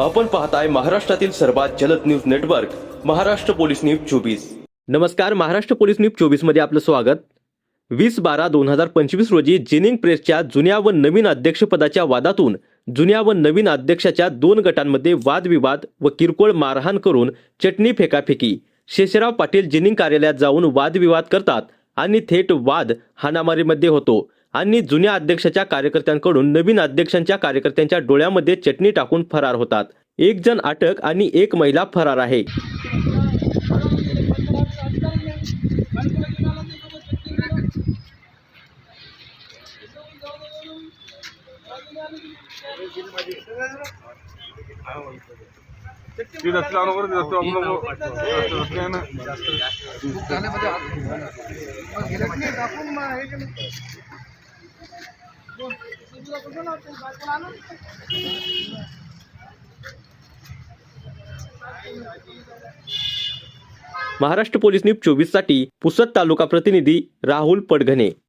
आपण पाहताय महाराष्ट्रातील सर्वात जलद news network Maharashtra police news चोवीस. नमस्कार महाराष्ट्र पोलीस न्यूज चोवीसमध्ये आपलं स्वागत. वीस बारा दोन हजार पंचवीस रोजी जिनिंग प्रेसच्या जुन्या व नवीन अध्यक्षपदाच्या वादातून जुन्या व नवीन अध्यक्षाच्या दोन गटांमध्ये वादविवाद व किरकोळ मारहाण करून चटणी फेकाफेकी. शेषराव पाटील जिनिंग कार्यालयात जाऊन वादविवाद करतात आणि थेट वाद हाणामारीमध्ये होतो आणि जुन्या अध्यक्षाच्या कार्यकर्त्यांकडून नवीन अध्यक्षांच्या कार्यकर्त्यांच्या डोळ्यामध्ये चटणी टाकून फरार होतात. एक जण अटक आणि एक महिला फरार आहे. ती रस्ते लावून वगैरे रस्ते आपलं रस्ते आहे ना महाराष्ट्र पोलीस न्यूज चोवीससाठी पुसद तालुका प्रतिनिधी राहुल पडघणे.